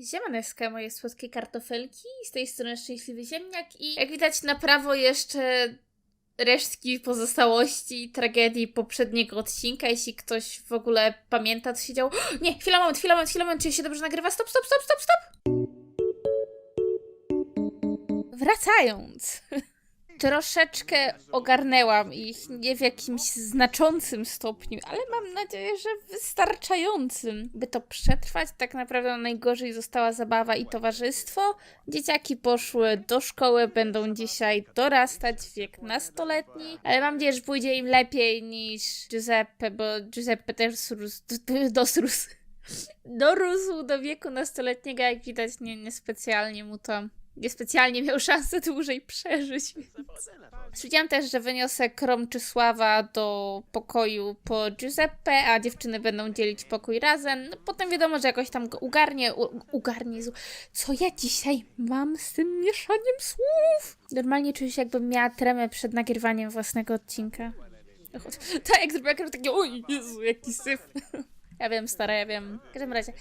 Ziemaneska, moje słodkie kartofelki, z tej strony Szczęśliwy Ziemniak i jak widać na prawo jeszcze resztki pozostałości tragedii poprzedniego odcinka, jeśli ktoś w ogóle pamięta, co się działo. Nie, chwila, moment, chwila, moment, chwila, moment, czy się dobrze nagrywa? Stop, stop, stop, stop, stop! Wracając. Troszeczkę ogarnęłam ich, nie w jakimś znaczącym stopniu, ale mam nadzieję, że wystarczającym, by to przetrwać. Tak naprawdę najgorzej została zabawa i towarzystwo. Dzieciaki poszły do szkoły, będą dzisiaj dorastać w wiek nastoletni, ale mam nadzieję, że pójdzie im lepiej niż Giuseppe, bo Giuseppe też dosrósł, dorósł do wieku nastoletniego, jak widać nie, niespecjalnie mu to niespecjalnie miał szansę dłużej przeżyć. Stwierdziłam też, że wyniosę Kromczysława do pokoju po Giuseppe, a dziewczyny będą dzielić pokój razem. No, potem wiadomo, że jakoś tam go ugarnie, u, ugarnie. Co ja dzisiaj mam z tym mieszaniem słów? Normalnie czuję się, jakbym miała tremę przed nagrywaniem własnego odcinka. Tak, jak zrobiła takie, oj Jezu, jaki syf. Ja wiem, stara, ja wiem. W każdym razie,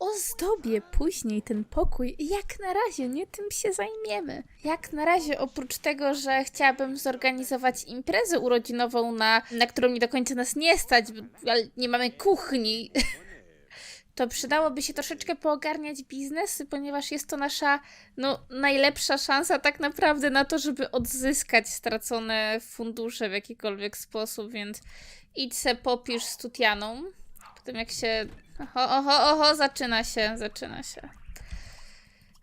ozdobię później ten pokój. Jak na razie nie tym się zajmiemy. Jak na razie, oprócz tego, że chciałabym zorganizować imprezę urodzinową, na, na którą nie do końca nas nie stać, ale nie mamy kuchni. To przydałoby się troszeczkę poogarniać biznes, ponieważ jest to nasza no, najlepsza szansa tak naprawdę na to, żeby odzyskać stracone fundusze w jakikolwiek sposób, więc idź se popisz z Tutianą. Potem jak się Oho, oho, oho, zaczyna się, zaczyna się.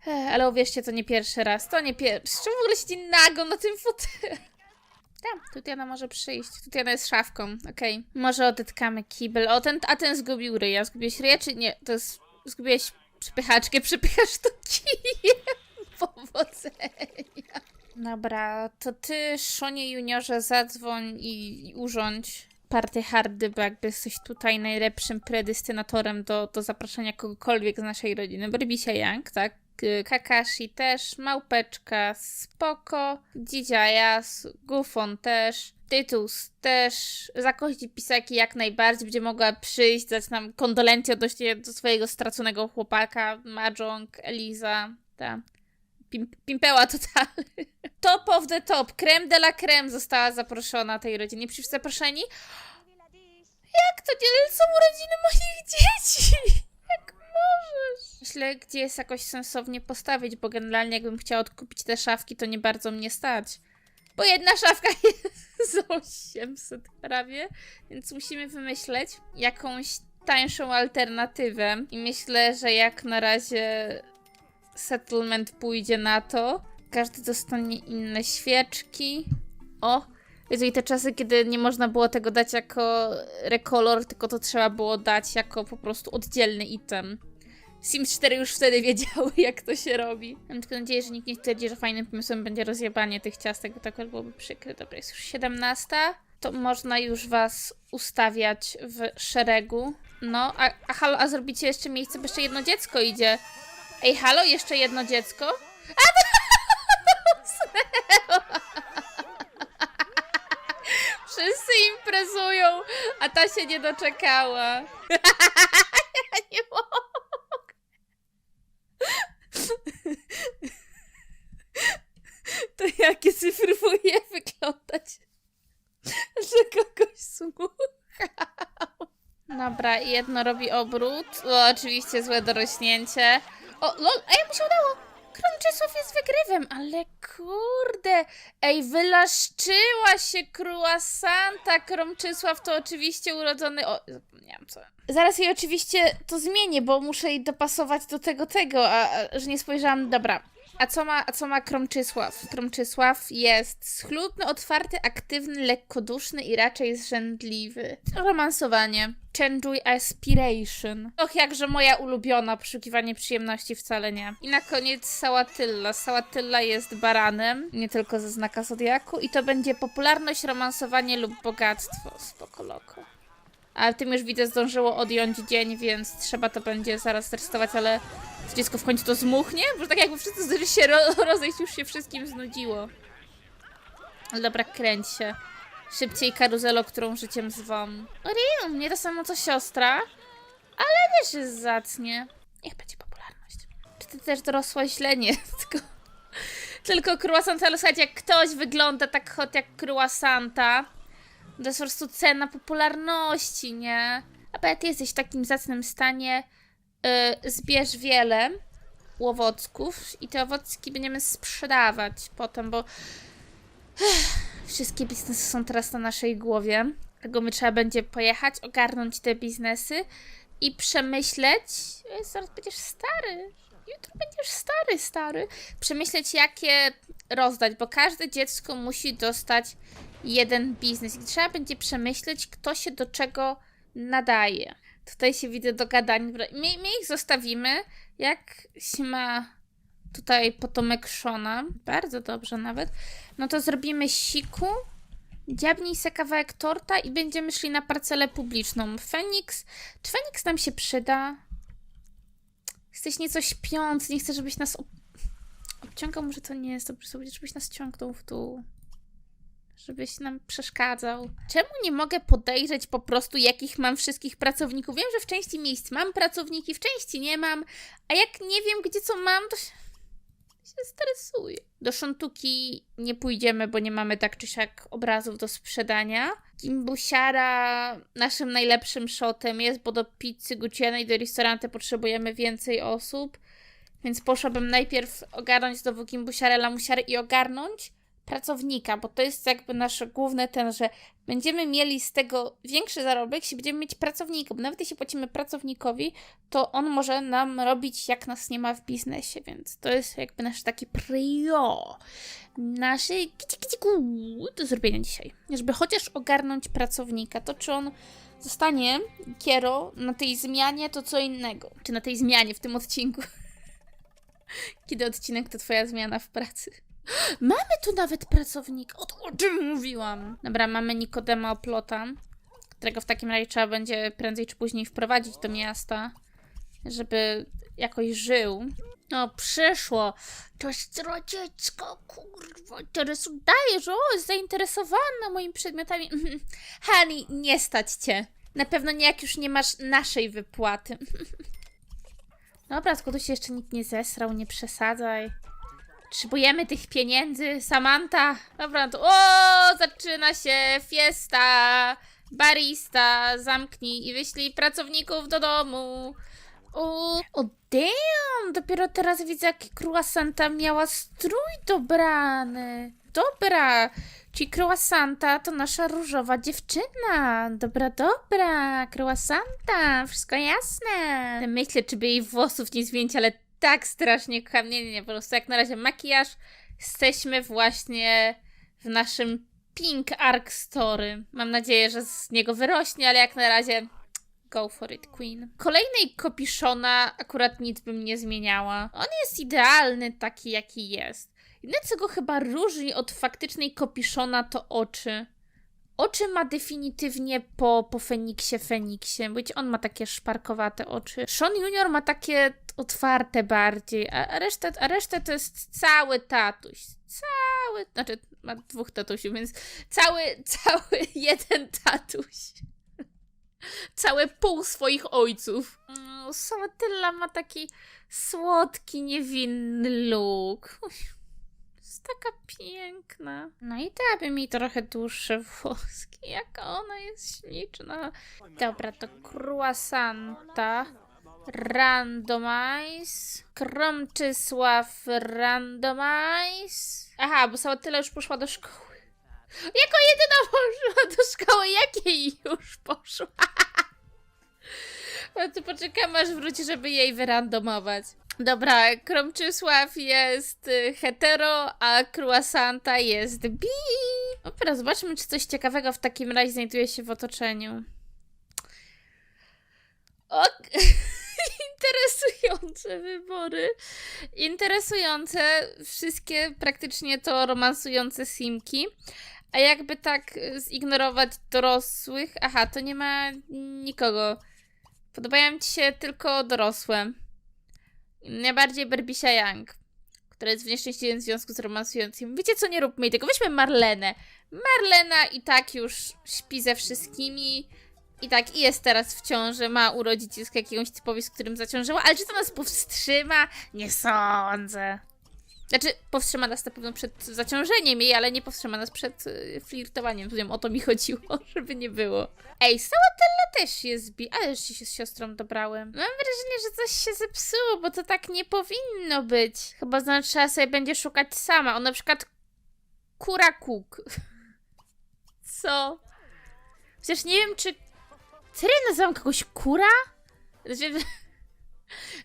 Ech, ale uwierzcie, to nie pierwszy raz, to nie pierwszy. Czemu w ogóle siedzi nago na tym fotelu? Tam, Tutiana może przyjść. Tutiana jest szafką, okej. Może odetkamy kibel. O, ten, a ten zgubił ryja. Zgubiłeś ryja, czy nie? To jest... Zgubiłeś przypychaczkę, przypychasz to kijem. Powodzenia. Dobra, to ty, Szonie Juniorze, zadzwoń i, i urządź party hardy, bo jakby jesteś tutaj najlepszym predystynatorem do, do zapraszania kogokolwiek z naszej rodziny. Brbisia Young, tak? Kakashi też, Małpeczka, Spoko, Dzidziajas, Gufon też, Tytus też, Zakości Pisaki jak najbardziej będzie mogła przyjść, dać nam kondolencje odnośnie do swojego straconego chłopaka, Mahjong, Eliza, ta. Pim pimpeła totalny. Top of the top, creme de la creme została zaproszona tej rodzinie. Przecież zaproszeni? Jak to nie są urodziny moich dzieci? Jak możesz? Myślę, gdzie jest jakoś sensownie postawić, bo generalnie jakbym chciała odkupić te szafki, to nie bardzo mnie stać. Bo jedna szafka jest za 800 prawie, więc musimy wymyśleć jakąś tańszą alternatywę. I myślę, że jak na razie settlement pójdzie na to. Każdy dostanie inne świeczki. O! Jezu, i te czasy, kiedy nie można było tego dać jako rekolor, tylko to trzeba było dać jako po prostu oddzielny item. Sims 4 już wtedy wiedziały, jak to się robi. Mam tylko nadzieję, że nikt nie twierdzi, że fajnym pomysłem będzie rozjebanie tych ciastek, bo tak byłoby przykre. Dobra, jest już 17. To można już was ustawiać w szeregu. No, a, a halo, a zrobicie jeszcze miejsce, bo jeszcze jedno dziecko idzie. Ej, halo, jeszcze jedno dziecko? A, Wszyscy imprezują, a ta się nie doczekała. ja nie mogę. To jakie cyfruje wyglądać, że kogoś słuchał. Dobra, jedno robi obrót. O, oczywiście złe dorośnięcie. O, lol, ej, mu się udało! Krączysław jest wygrywem, ale kurde! Ej, wylaszczyła się Santa. Kromczysław to oczywiście urodzony... O, zapomniałam co. Zaraz jej oczywiście to zmienię, bo muszę jej dopasować do tego, tego, a, a że nie spojrzałam... Dobra. A co ma, a co ma Kromczysław? Kromczysław jest schludny, otwarty, aktywny, lekkoduszny i raczej zrzędliwy. Romansowanie. Change'uj Aspiration. Och, jakże moja ulubiona, poszukiwanie przyjemności wcale nie. I na koniec Sałatylla. Sałatylla jest baranem, nie tylko ze znaka Zodiaku i to będzie popularność, romansowanie lub bogactwo. Spoko loko. Ale tym już widzę zdążyło odjąć dzień, więc trzeba to będzie zaraz testować, ale to dziecko w końcu to zmuchnie? Bo tak jakby wszyscy zdążyli się ro rozejść, już się wszystkim znudziło. Ale dobra, kręć się. Szybciej karuzelo, którą życiem zwam. Orium, nie to samo co siostra, ale też jest zacnie. Niech będzie popularność. też dorosłe źle, nie, tylko, tylko croissant, ale słuchajcie, jak ktoś wygląda tak hot jak croissanta, to jest po prostu cena popularności, nie? A jak jesteś w takim zacnym stanie, yy, zbierz wiele łowocków i te owocki będziemy sprzedawać potem, bo wszystkie biznesy są teraz na naszej głowie. Tego my trzeba będzie pojechać, ogarnąć te biznesy i przemyśleć. Zaraz będziesz stary. Jutro będziesz stary, stary. Przemyśleć, jakie rozdać, bo każde dziecko musi dostać jeden biznes. I trzeba będzie przemyśleć, kto się do czego nadaje. Tutaj się widzę do gadań. My, my ich zostawimy, jak się ma tutaj potomek Szona. Bardzo dobrze nawet. No to zrobimy siku. Dziabnij se kawałek torta i będziemy szli na parcelę publiczną. Feniks. Czy Feniks nam się przyda? Jesteś nieco śpiący, nie chcę, żebyś nas ob... obciągał. Może to nie jest dobrze żebyś nas ciągnął w dół. Żebyś nam przeszkadzał. Czemu nie mogę podejrzeć po prostu, jakich mam wszystkich pracowników? Wiem, że w części miejsc mam pracowniki, w części nie mam, a jak nie wiem, gdzie co mam, to się, się stresuję. Do szontuki nie pójdziemy, bo nie mamy tak czy siak obrazów do sprzedania. Gimbusiara naszym najlepszym shotem jest, bo do pizzy Gucianej, do restaurantu potrzebujemy więcej osób. Więc poszłabym najpierw ogarnąć znowu Gimbusiarę, Lamusiarę i ogarnąć pracownika, bo to jest jakby nasze główne ten, że będziemy mieli z tego większy zarobek, jeśli będziemy mieć pracownika, bo nawet jeśli płacimy pracownikowi, to on może nam robić jak nas nie ma w biznesie, więc to jest jakby nasz taki prio, nasze do zrobienia dzisiaj. Żeby chociaż ogarnąć pracownika, to czy on zostanie kiero na tej zmianie, to co innego. Czy na tej zmianie w tym odcinku. Kiedy odcinek to twoja zmiana w pracy. Mamy tu nawet pracownika. O, o czym mówiłam? Dobra, mamy Nikodema Oplota, którego w takim razie trzeba będzie prędzej czy później wprowadzić do miasta, żeby jakoś żył. No, przyszło. To stro dziecko, kurwa, teraz udajesz, o, jest zainteresowana moimi przedmiotami. Hani, nie stać cię. Na pewno nie jak już nie masz naszej wypłaty. Dobra, tylko tu się jeszcze nikt nie zesrał, nie przesadzaj. Potrzebujemy tych pieniędzy, Samantha. Dobra, to. O, zaczyna się fiesta. Barista, zamknij i wyślij pracowników do domu. O, o damn! Dopiero teraz widzę, jaki croissanta miała strój dobrany. Dobra, czyli croissanta to nasza różowa dziewczyna. Dobra, dobra, croissanta, wszystko jasne. Myślę, czy by jej włosów nie zdjęć, ale tak strasznie kocham. Nie, nie, nie, po prostu jak na razie makijaż. Jesteśmy właśnie w naszym Pink Arc Story. Mam nadzieję, że z niego wyrośnie, ale jak na razie go for it, Queen. Kolejnej kopiszona akurat nic bym nie zmieniała. On jest idealny taki, jaki jest. Jedyne, co go chyba różni od faktycznej kopiszona, to oczy. Oczy ma definitywnie po, po Feniksie Feniksie, być on ma takie szparkowate oczy. Sean Junior ma takie otwarte bardziej, a, resztę, a resztę to jest cały tatuś. Cały, znaczy ma dwóch tatusiów, więc cały, cały jeden tatuś. Całe pół swoich ojców. Mm, Sawatylla ma taki słodki, niewinny look. Jest taka piękna. No i dałaby mi trochę dłuższe włoski, jaka ona jest śliczna. Dobra, to croissanta. Randomize. Kromczysław randomize. Aha, bo Sawatyla już poszła do szkoły. Jako jedyna poszła do szkoły, jakiej już poszła? No to poczekamy aż wróci, żeby jej wyrandomować. Dobra, Kromczysław jest y, hetero, a Croissanta jest bi. Dobra, zobaczmy, czy coś ciekawego w takim razie znajduje się w otoczeniu. Ok. Interesujące wybory. Interesujące. Wszystkie praktycznie to romansujące simki. A jakby tak zignorować dorosłych. Aha, to nie ma nikogo. Podobają ci się tylko dorosłe. Najbardziej Berbisia Young, która jest w nieszczęśliwym związku z romansującym. Wiecie co, nie róbmy tego. Weźmy Marlenę. Marlena i tak już śpi ze wszystkimi. I tak, i jest teraz w ciąży, ma urodzić dziecko jakiegoś typowi, z którym zaciążyła, ale czy to nas powstrzyma? Nie sądzę. Znaczy, powstrzyma nas na pewno przed zaciążeniem jej, ale nie powstrzyma nas przed y, flirtowaniem z nią. O to mi chodziło, żeby nie było. Ej, Sałatella też jest bi... Ale już się z siostrą dobrałem. Mam wrażenie, że coś się zepsuło, bo to tak nie powinno być. Chyba znaczy, trzeba sobie będzie szukać sama. O, na przykład Kura Cook. Co? Chociaż nie wiem, czy... Serio nazywam kogoś kura? Znaczy,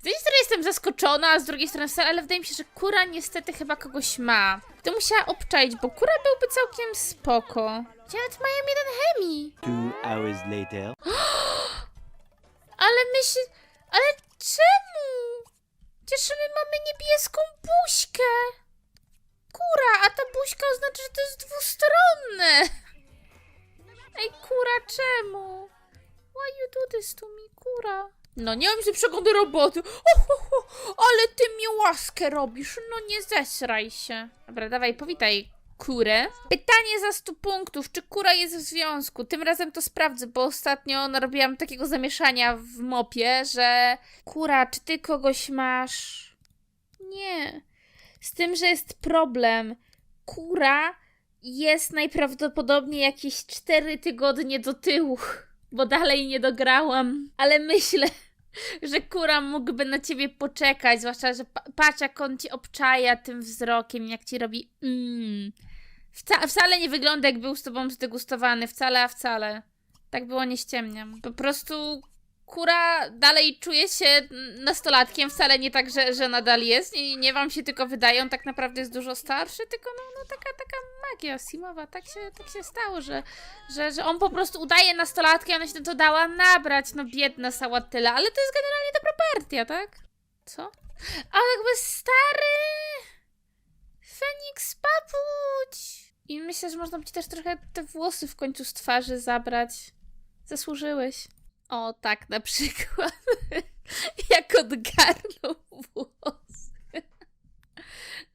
z jednej strony jestem zaskoczona, a z drugiej strony wcale, ale wydaje mi się, że kura niestety chyba kogoś ma. To musiała obczaić, bo kura byłby całkiem spoko. Nawet mają jeden chemii. Two hours later. Ale my się... Ale czemu? Przecież my mamy niebieską buźkę. Kura, a ta buźka oznacza, że to jest dwustronne. Ej, kura, czemu? Why you do this to me, kura? No nie mam się przegody roboty. Ale ty mi łaskę robisz. No nie zesraj się. Dobra, dawaj, powitaj kurę. Pytanie za 100 punktów. Czy kura jest w związku? Tym razem to sprawdzę, bo ostatnio narobiłam takiego zamieszania w mopie, że kura, czy ty kogoś masz? Nie. Z tym, że jest problem. Kura jest najprawdopodobniej jakieś 4 tygodnie do tyłu, bo dalej nie dograłam. Ale myślę, że kura mógłby na ciebie poczekać, zwłaszcza, że pa- patrz jak on ci obczaja tym wzrokiem, jak ci robi mm. Wca- wcale nie wygląda jak był z tobą zdegustowany, wcale, a wcale. Tak było, nie ściemniam. Po prostu kura dalej czuje się nastolatkiem, wcale nie tak, że, że nadal jest. Nie, nie wam się tylko wydaje, on tak naprawdę jest dużo starszy, tylko no, no taka, taka magia simowa. Tak się, tak się stało, że, że, że on po prostu udaje nastolatkę, ona się to dała nabrać. No biedna sałatyla, ale to jest generalnie dobra partia, tak? Co? Ale jakby stary... Feniks papuć! I myślę, że można by ci też trochę te włosy w końcu z twarzy zabrać. Zasłużyłeś. O, tak na przykład. Jak odgarnął włosy.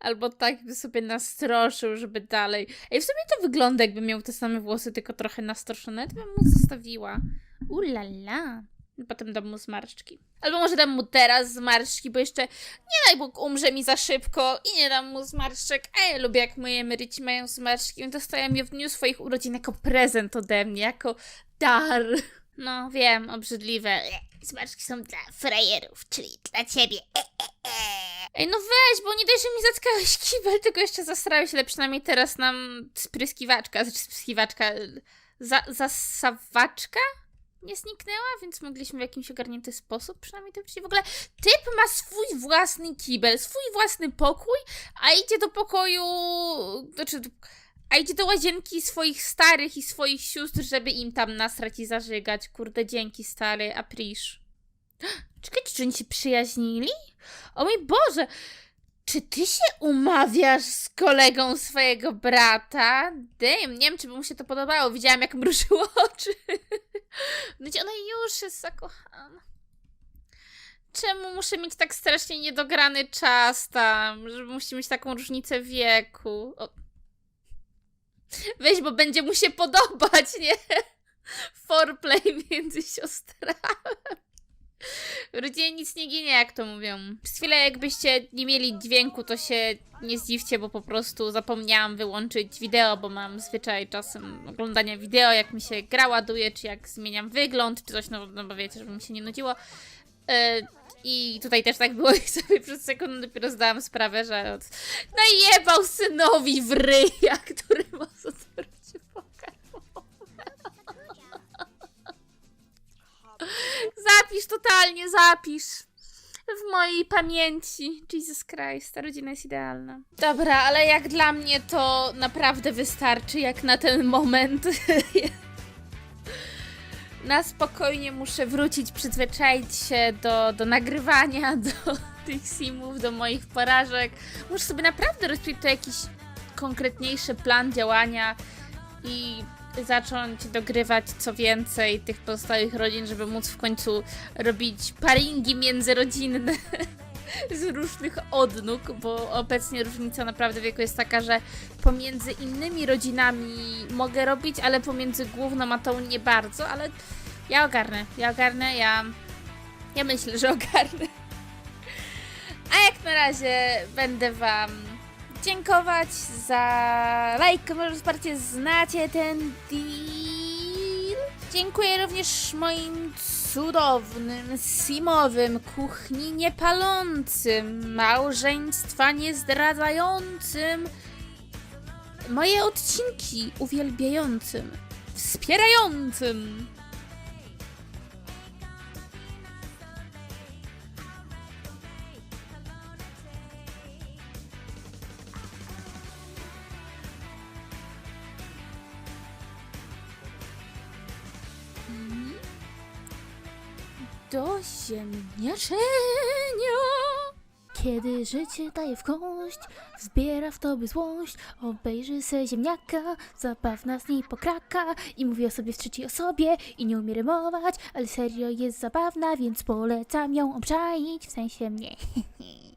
Albo tak by sobie nastroszył, żeby dalej. Ej, w sumie to wygląda jakby miał te same włosy, tylko trochę nastroszone. To bym mu zostawiła. Ulala. Potem dam mu zmarszczki. Albo może dam mu teraz zmarszczki, bo jeszcze nie daj Bóg umrze mi za szybko i nie dam mu zmarszczek. A ja lubię jak moje emeryci mają zmarszczki. Dostają je w dniu swoich urodzin jako prezent ode mnie, jako dar. No wiem, obrzydliwe. Zmarszczki są dla frajerów, czyli dla ciebie. Ej, no weź, bo nie dość, że mi zatkałeś kibel, tylko jeszcze zasrałeś, ale przynajmniej teraz nam spryskiwaczka, znaczy spryskiwaczka, za, zasawaczka nie zniknęła, więc mogliśmy w jakimś ogarnięty sposób przynajmniej to wrócić. W ogóle typ ma swój własny kibel, swój własny pokój, a idzie do pokoju, znaczy, a idzie do łazienki swoich starych i swoich sióstr, żeby im tam nasrać i zażygać. Kurde, dzięki stary, aprisz. Czekajcie, czy oni się przyjaźnili? O mój Boże! Czy ty się umawiasz z kolegą swojego brata? Damn, nie wiem, czy by mu się to podobało. Widziałam, jak mrużyło oczy. Wiecie, ona już jest zakochana. Czemu muszę mieć tak strasznie niedograny czas tam? Że musi mieć taką różnicę wieku. O. Weź, bo będzie mu się podobać, nie? Foreplay między siostrami. Rodzinie nic nie ginie, jak to mówią. Przez chwilę jakbyście nie mieli dźwięku, to się nie zdziwcie, bo po prostu zapomniałam wyłączyć wideo, bo mam zwyczaj czasem oglądania wideo, jak mi się gra ładuje, czy jak zmieniam wygląd, czy coś, no, no bo wiecie, żeby mi się nie nudziło. Yy, I tutaj też tak było i sobie przez sekundę dopiero zdałam sprawę, że od... najebał synowi w ryja, który ma zatorcie Zapisz totalnie, zapisz. W mojej pamięci. Jesus Christ, ta rodzina jest idealna. Dobra, ale jak dla mnie to naprawdę wystarczy, jak na ten moment. na spokojnie muszę wrócić, przyzwyczaić się do, do nagrywania, do tych simów, do moich porażek. Muszę sobie naprawdę rozpisać to jakiś konkretniejszy plan działania i zacząć dogrywać co więcej tych pozostałych rodzin, żeby móc w końcu robić paringi międzyrodzinne z różnych odnóg, bo obecnie różnica naprawdę wieku jest taka, że pomiędzy innymi rodzinami mogę robić, ale pomiędzy główną a tą nie bardzo, ale Ja ogarnę, ja ogarnę, ja... Ja myślę, że ogarnę. A jak na razie będę wam dziękować za lajk, może wsparcie, znacie ten deal. Dziękuję również moim cudownym, simowym, kuchni niepalącym, małżeństwa niezdradzającym, moje odcinki uwielbiającym, wspierającym. Do ziemniaczenia. Kiedy życie daje w kość, wzbiera w tobie złość, obejrzy se ziemniaka, zabawna z niej pokraka i mówi o sobie w trzeciej osobie i nie umie rymować, ale serio jest zabawna, więc polecam ją obczaić, w sensie mnie.